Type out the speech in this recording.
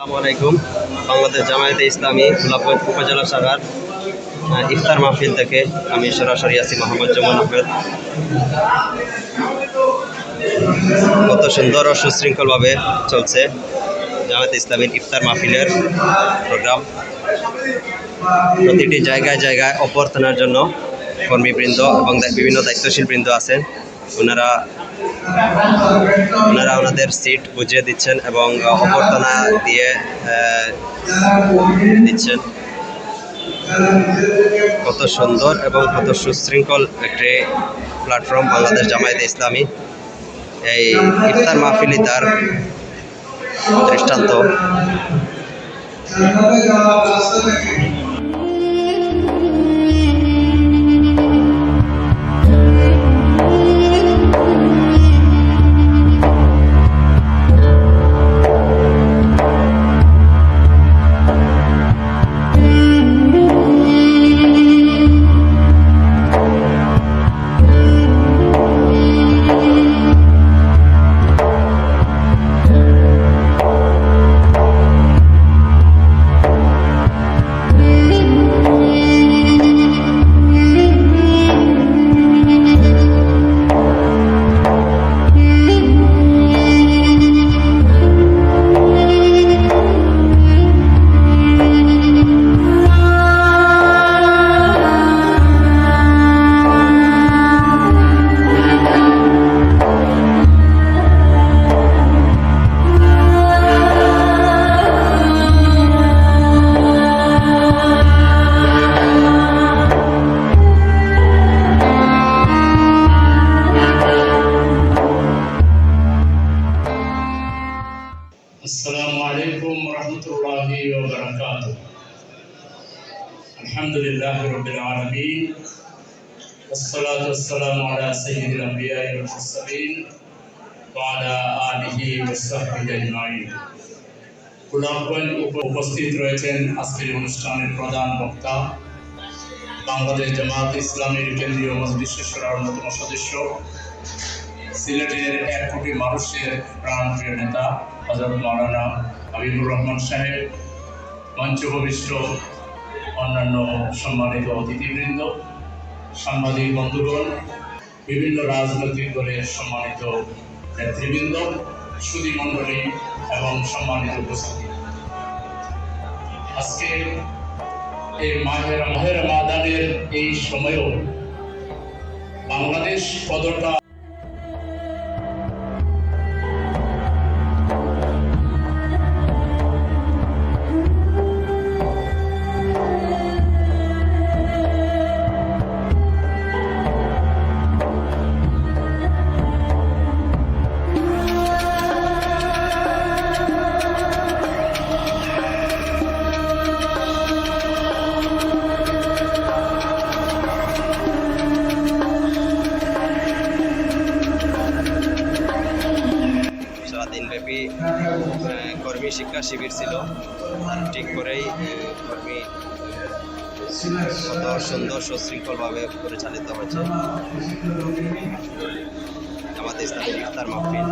আসসালামু বাংলাদেশ জামায়াতে ইসলামী গোলাপগঞ্জ উপজেলা শাখার ইফতার মাহফিল থেকে আমি সরাসরি আছি মোহাম্মদ জমান আহমেদ। কত সুন্দর ও সুশৃঙ্খলভাবে চলছে জামায়াতে ইসলামীর ইফতার মাহফিলের প্রোগ্রাম। প্রতিটি জায়গায় জায়গায় অভ্যর্থনার জন্য কর্মীবৃন্দ এবং বিভিন্ন দায়িত্বশীল বৃন্দ আছেন। ওনারা ওনারা ওনাদের সিট বুঝিয়ে দিচ্ছেন এবং অভ্যর্থনা দিয়ে দিচ্ছেন। কত সুন্দর এবং কত সুশৃঙ্খল একটি প্ল্যাটফর্ম বাংলাদেশ জামায়াতে ইসলামী। এই ইফতার মাহফিলি তার দৃষ্টান্ত। السلام عليكم ورحمة الله وبركاته الحمد لله رب العالمين والصلاة والسلام على سيد الأنبياء والمرسلين وعلى آله وصحبه أجمعين গোলাপগঞ্জ উপ- উপস্থিত রয়েছেন আজকের অনুষ্ঠানের প্রধান বক্তা বাংলাদেশ জামাত ইসলামের কেন্দ্রীয় মজলিসের সরার অন্যতম সদস্য সিলেটের এক কোটি মানুষের প্রাণপ্রিয় নেতা হজরত মাওলানা হাবিবুর রহমান সাহেব মঞ্চভবিষ্ট অন্যান্য সম্মানিত অতিথিবৃন্দ, সাংবাদিক বন্ধুগণ, বিভিন্ন রাজনৈতিক দলের সম্মানিত নেতৃবৃন্দ, সুদী মণ্ডলী এবং সম্মানিত উপস্থিতি। আজকে এই মাহের মাহের, মাদানের এই সময়েও বাংলাদেশ পদটা কর্মী শিক্ষা শিবির ছিল। ঠিক করেই কর্মী কত সুন্দর সুশৃঙ্খলভাবে পরিচালিত হয়েছে। আমাদের স্থানীয় ইফতার মাহফিল।